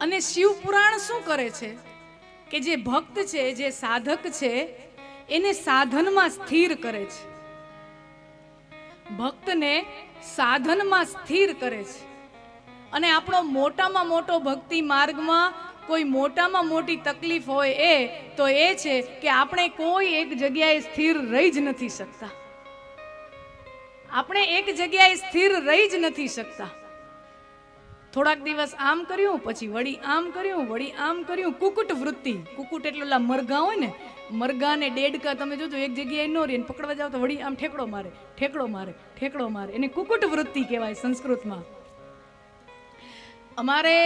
અને શિવ પુરાણ શું કરે છે? કે જે ભક્ત છે, જે સાધક છે, એને સાધનમાં સ્થિર કરે છે. ભક્તને સાધનમાં સ્થિર કરે છે. અને આપણો મોટામાં મોટો ભક્તિ માર્ગમાં કોઈ મોટામાં મોટી તકલીફ હોય એ, તો એ છે કે આપણે કોઈ એક જગ્યાએ સ્થિર રહી જ નથી શકતા. આપણે એક જગ્યાએ સ્થિર રહી જ નથી શકતા. થોડાક દિવસ આમ કર્યું, પછી વળી આમ કર્યું, વળી આમ કર્યું. કુકુટ વૃત્તિ. કુકુટ એટલે ઓલા મરઘા હોય ને, મરઘાને ડેડકા તમે જોજો, એક જગ્યાએ નો રહે પકડવા જાવ તો વળી આમ ઠેકડો મારે ઠેકડો મારે ઠેકડો મારે. એને કુકુટ વૃત્તિ કહેવાય સંસ્કૃતમાં. અમારે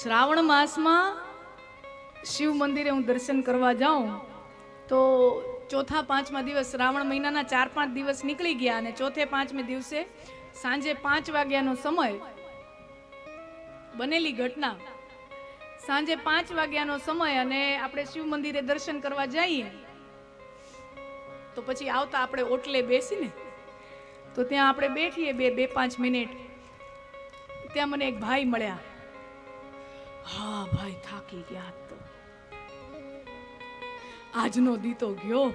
શ્રાવણ માસમાં શિવ મંદિરે હું દર્શન કરવા જાઉં, તો ચોથા પાંચમા દિવસ શ્રાવણ મહિનાના ચાર પાંચ દિવસ નીકળી ગયા અને ચોથે પાંચમે દિવસે સાંજે પાંચ વાગ્યાનો સમય. બનેલી ઘટના. સાંજે પાંચ વાગ્યાનો સમય અને આપણે શિવ મંદિરે દર્શન કરવા જઈએ, તો પછી આવતા આપણે ઓટલે બેસીને, તો ત્યાં આપણે બેઠીએ બે બે, પાંચ મિનિટ. ત્યાં મને એક ભાઈ મળ્યા. હા, ભાઈ થાકી ગયા તો. આજનો દીતો ગયો.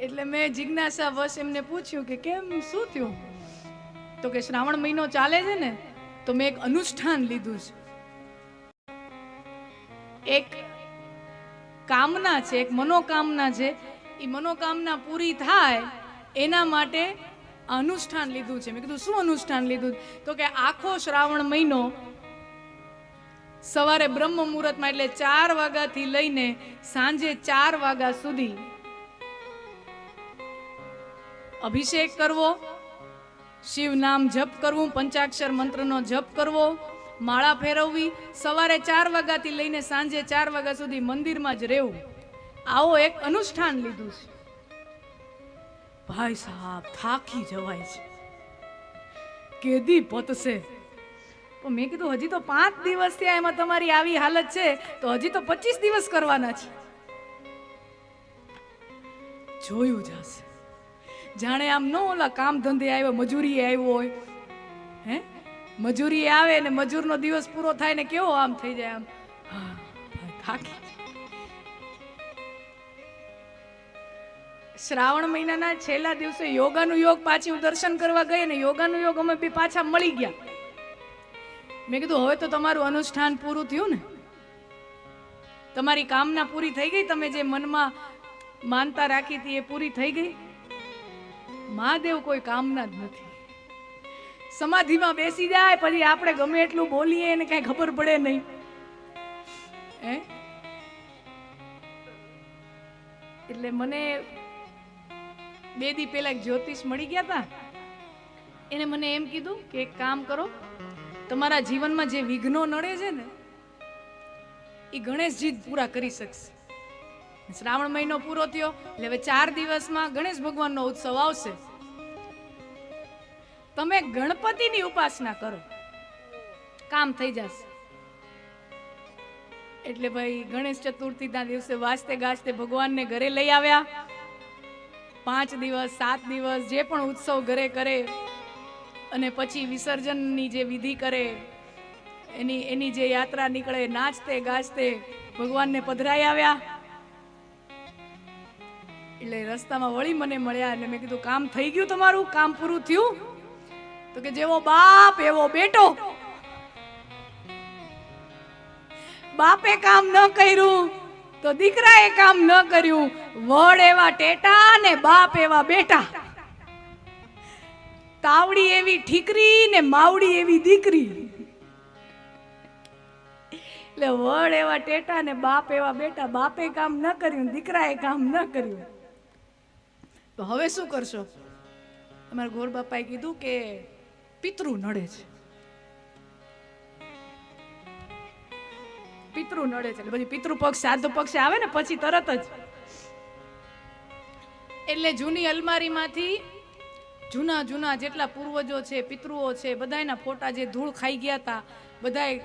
એટલે મેં જિજ્ઞાસા વશ એમને પૂછ્યું કે કેમ, શું થયું? તો કે શ્રાવણ મહિનો ચાલે છે ને, તો મેં એક અનુષ્ઠાન લીધું છે. એક કામના છે, એક મનોકામના છે. એ મનોકામના પૂરી થાય એના માટે અનુષ્ઠાન લીધું છે. મેં કીધું, શું અનુષ્ઠાન લીધું? તો કે આખો શ્રાવણ મહિનો સવારે બ્રહ્મ મુહૂર્તમાં એટલે ચાર વાગ્યાથી લઈને સાંજે ચાર વાગ્યા સુધી અભિષેક કરવો, શિવ નામ જપ કરવું, પંચાક્ષર મંત્રનો જપ કરવો, માળા ફેરવવી, સવારે ચાર વાગ્યાથી લઈને સાંજે ચાર વાગ્યા સુધી મંદિરમાં જ રહેવું. આવો એક અનુષ્ઠાન લીધું છે. ભાઈ સાહેબ, થાકી જવાય છે. કેદી પતશે? પણ મેં કીધું, હજી તો પાંચ દિવસ થયા એમાં તમારી આવી હાલત છે, તો હજી તો પચીસ દિવસ કરવાના છે. જોયું જશે. જાણે આમ ન ઓલા કામ ધંધે આવ્યો મજૂરી આવ્યો હોય. હે? મજૂરી આવે ને મજૂરનો દિવસ પૂરો થાય ને કેવો આમ થઈ જાય આમ. થાકી શ્રાવણ મહિનાના છેલ્લા દિવસે યોગાનું યોગ પાછી હું દર્શન કરવા ગઈ ને યોગાનું યોગ અમે બી પાછા મળી ગયા. મેં કીધું, હવે તો તમારું અનુષ્ઠાન પૂરું થયું ને. તમારી કામના પૂરી થઈ ગઈ, તમે જે મનમાં માનતા રાખી હતી એ પૂરી થઈ ગઈ. મહાદેવ કોઈ કામના જ નથી. સમાધિમાં બેસી જાય, પછી આપણે ગમે એટલું બોલીએ, એને કઈ ખબર પડે નહીં. હે? એટલે મને બે દી પહેલા જ્યોતિષ મળી ગયા હતા એને મને એમ કીધું કે એક કામ કરો, તમારા જીવનમાં જે વિઘ્નો નડે છે ને એ ગણેશજી પૂરા કરી શકશે. શ્રાવણ મહિનો પૂરો થયો, એટલે હવે ચાર દિવસમાં ગણેશ ભગવાનનો ઉત્સવ આવશે. તમે ગણપતિની ઉપાસના કરો. કામ થઈ જશે. એટલે ભાઈ ગણેશ ચતુર્થીના દિવસે વાજતે ગાજતે ભગવાનને ઘરે લઈ આવ્યા. પાંચ દિવસ, સાત દિવસ જે પણ ઉત્સવ ઘરે કરે અને પછી વિસર્જનની જે વિધિ કરે, એની એની જે યાત્રા નીકળે, નાચતે, ગાજતે ભગવાનને પધરાઈ આવ્યા. એટલે રસ્તામાં વળી મને મળ્યા એટલે મેં કીધું, કામ થઈ ગયું તમારું? કામ પૂરું થયું? તો કે, જેવો બાપ, એવો બેટો. બાપે કામ ન કર્યું તો દીકરાએ કામ ન કર્યું. વડ એવા ટેટા ને બાપ એવા બેટા. તાવડી એવી ઠીકરી ને માવડી એવી દીકરી. એટલે વડ એવા ટેટા ને બાપ એવા બેટા. બાપે કામ ન કર્યું, દીકરાએ કામ ન કર્યું. તો હવે શું કરશો? અમારા ગોર બાપાએ કીધું કે પિતૃ નડે છે. પિતૃ નડે છે. પછી પિતૃ પક્ષ, સાધુ પક્ષ આવે ને, પછી તરત જ. એટલે જૂની અલમારીમાંથી જૂના જૂના જેટલા પૂર્વજો છે, પિતૃઓ છે બધાના ફોટા જે ધૂળ ખાઈ ગયા હતા બધાએ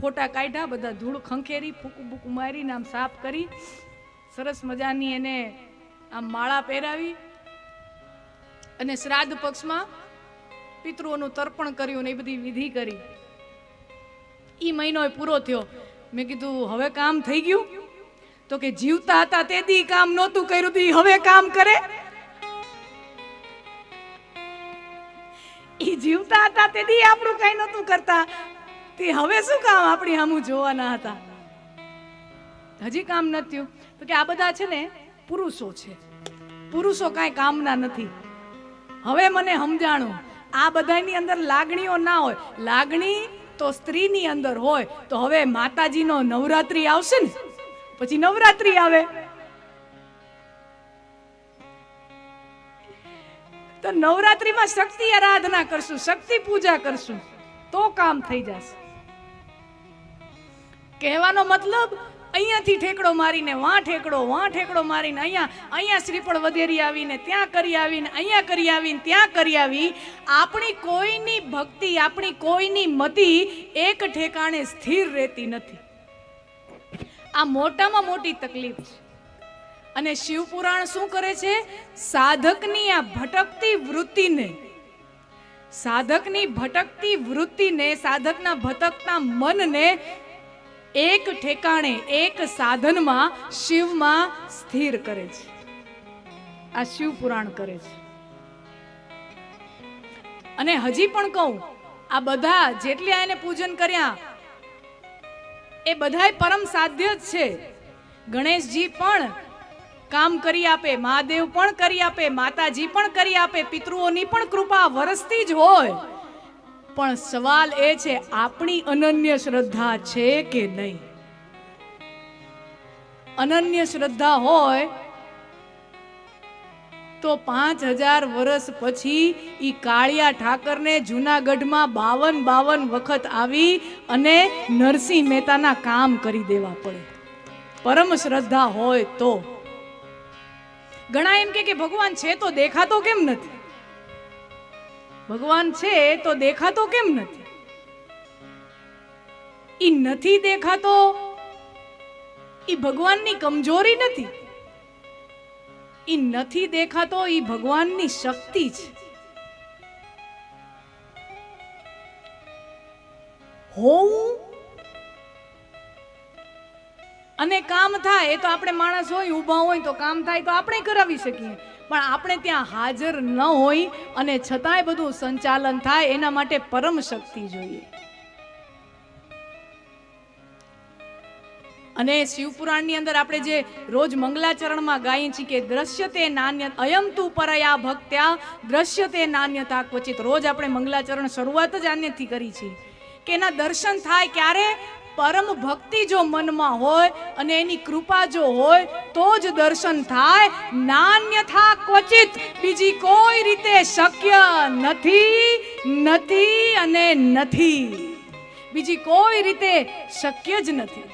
ફોટા કાઢ્યા, બધા ધૂળ ખંખેરી ફૂકું બૂકું મારીને આમ સાફ કરી, સરસ મજાની એને આમ માળા પહેરાવી અને શ્રાદ્ધ પક્ષમાં પિતૃઓનું તર્પણ કર્યું ને એ બધી વિધિ કરી. એ મહિનો પૂરો થયો. મેં કીધું, હવે કામ થઈ ગયું? તો કે, જીવતા હતા તે દી કામ નહોતું કર્યું તું હવે કામ કરે? એ જીવતા હતા તે દી આપણું કઈ નહોતું કરતા. તે હવે શું કામ આપણી સામું જોવાના હતા? હજી કામ નથી થયું. તો કે, આ બધા છે ને પુરુષો છે. પુરુષો કાંઈ કામના નથી. હવે મને સમજાણું, આ બધાની અંદર લાગણીઓ ના હોય. લાગણી તો સ્ત્રીની અંદર હોય, તો હવે માતાજીનો નવરાત્રી આવશે ને? પછી નવરાત્રી આવે. તો નવરાત્રીમાં શક્તિ આરાધના કરશું, શક્તિ પૂજા કરશું. તો કામ થઈ જશે. કહેવાનો મતલબ અહીંયાથી ઠેકડો મારીને, વાં ઠેકડો વાં ઠેકડો મારીને, અહીંયા અહીંયા શ્રીફળ વધેરી આવીને, ત્યાં કરી આવીને, અહીંયા કરી આવીને, ત્યાં કરી આવી. આપણી કોઈની ભક્તિ, આપણી કોઈની મતિ એક ઠેકાણે સ્થિર રહેતી નથી. આ મોટામાં મોટી તકલીફ છે. અને શિવપુરાણ શું કરે છે? સાધકની આ ભટકતી વૃત્તિને, સાધકની ભટકતી વૃત્તિને, સાધકના ભટકતા મનને એક ઠેકાણે, એક સાધનમાં શિવમાં સ્થિર કરે છે. આ શિવ પુરાણ કરે છે. અને હજી પણ કહું, આ બધા જેટલી એને પૂજન કર્યા, એ બધાય પરમ સાધ્ય જ છે. ગણેશજી પણ કામ કરી આપે, મહાદેવ પણ કરી આપે, માતાજી પણ કરી આપે, પિતૃઓની પણ કૃપા વરસતી જ હોય. પણ સવાલ એ છે, આપણી અનન્ય શ્રદ્ધા છે કે નહીં? અનન્ય શ્રદ્ધા હોય તો પાંચ હજાર વર્ષ પછી ઈ કાળિયા ઠાકરને જુનાગઢમાં બાવન બાવન વખત આવી અને નરસિંહ મહેતાના કામ કરી દેવા પડે. પરમ શ્રદ્ધા હોય તો. ઘણા એમ કે ભગવાન છે તો દેખાતો કેમ નથી? ભગવાન છે તો દેખાતો કેમ નથી? ઈ નથી દેખાતો, ઈ ભગવાનની કમજોરી નથી. ઈ નથી દેખાતો, ઈ ભગવાનની શક્તિ છે. હોવું અને કામ થાય તો આપણે માણસ હોય, ઊભા હોય તો કામ થાય, તો આપણે કરાવી શકીએ. પણ આપણે ત્યાં હાજર ન હોય અને છતાંય બધું સંચાલન થાય એના માટે પરમ શક્તિ જોઈએ. અને શિવપુરાણની અંદર આપણે જે રોજ મંગલાચરણમાં ગાઈએ છીએ કે દ્રશ્ય તે નાન્ય, અયમ તું પરયા ભક્ત્યા, દ્રશ્ય તે નાન્યતા ક્વચિત. રોજ આપણે મંગલાચરણ શરૂઆત જ આન્યથી કરી છે કે એના દર્શન થાય ક્યારે? પરમ ભક્તિ જો મનમાં હોય અને એની કૃપા જો હોય, તો જ દર્શન થાય. નાન્યથા ક્વચિત, બીજી કોઈ રીતે શક્ય નથી નથી અને નથી. બીજી કોઈ રીતે શક્ય જ નથી.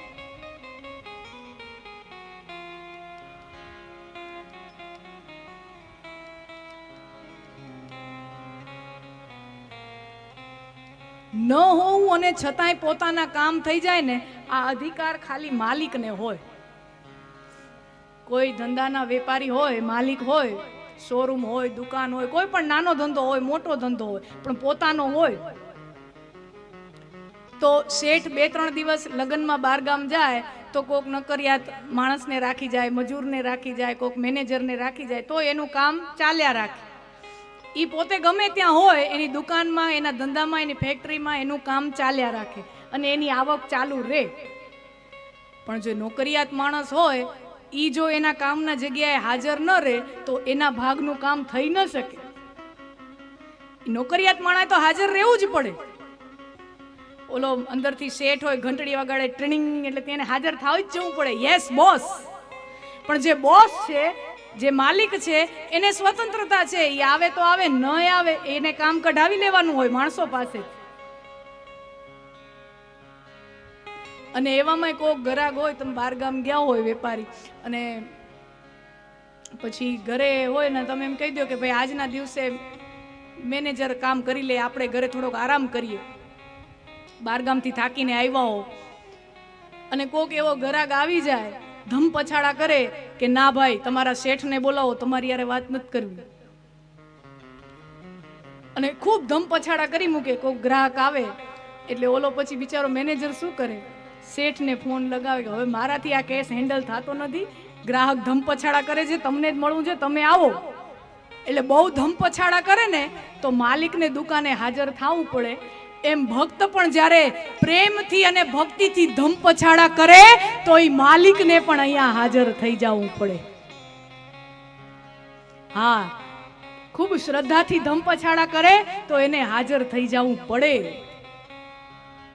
ન હોવું અને છતાંય પોતાના કામ થઈ જાય ને, આ અધિકાર ખાલી માલિકને હોય. કોઈ ધંધાના વેપારી હોય, માલિક હોય શોરૂમ હોય, દુકાન હોય, કોઈ પણ નાનો ધંધો હોય, મોટો ધંધો હોય, પણ પોતાનો હોય, તો શેઠ બે ત્રણ દિવસ લગ્નમાં બારગામ જાય, તો કોક નકરિયાત માણસને રાખી જાય, મજૂરને રાખી જાય, કોક મેનેજરને રાખી જાય, તો એનું કામ ચાલ્યા રાખે. એ પોતે ગમે ત્યાં હોય, એની દુકાનમાં, એના ધંધામાં, એની ફેક્ટરીમાં એનું કામ ચાલ્યા રાખે અને એની આવક ચાલુ રહે. પણ જો નોકરિયાત માણસ હોય એ જો એના કામના જગ્યાએ હાજર ન રહે, તો એના ભાગનું કામ થઈ ન શકે. નોકરિયાત માણસ તો હાજર રહેવું જ પડે. ઓલો અંદરથી શેઠ હોય, ઘંટડી વગાડે, ટ્રેનિંગ એટલે તેને હાજર થાવ જ જવું પડે. યસ બોસ પણ જે બોસ છે જે માલિક છે, એને સ્વતંત્રતા છે એ આવે તો આવે, ન આવે, એને કામ કઢાવી લેવાનું હોય માણસો પાસે. અને એવામાં કોક ગરાગ હોય, તમે બારગામ ગયા હોય વેપારી, અને પછી ઘરે હોય ને તમે એમ કહી દો કે ભાઈ, આજના દિવસે મેનેજર કામ કરી લે, આપણે ઘરે થોડોક આરામ કરીએ. બારગામથી થાકીને આવ્યા હો અને કોક એવો ગરાગ આવી જાય ધમ પછાડા કરે કે, ના ભાઈ, તમારા શેઠને બોલાવો, તમારી યારે વાત નથી કરવી. અને ખૂબ ધમ પછાડા કરી મૂકે કોઈ ગ્રાહક આવે, એટલે ઓલો પછી બિચારો મેનેજર શું કરે? શેઠને ફોન લગાવે હવે મારાથી આ કેસ હેન્ડલ થતો નથી. ગ્રાહક ધમ પછાડા કરે છે, તમને જ મળવું છે, તમે આવો. એટલે બહુ ધમ પછાડા કરે ને, તો માલિકને દુકાને હાજર થવું પડે એમ ભક્ત પણ જ્યારે પ્રેમથી અને ભક્તિથી ધમ પછાડા કરે તો એ માલિકને પણ અહીંયા હાજર થઈ જવું પડે. હા, ખૂબ શ્રદ્ધાથી ધમ પછાડા કરે, તો એને હાજર થઈ જવું પડે.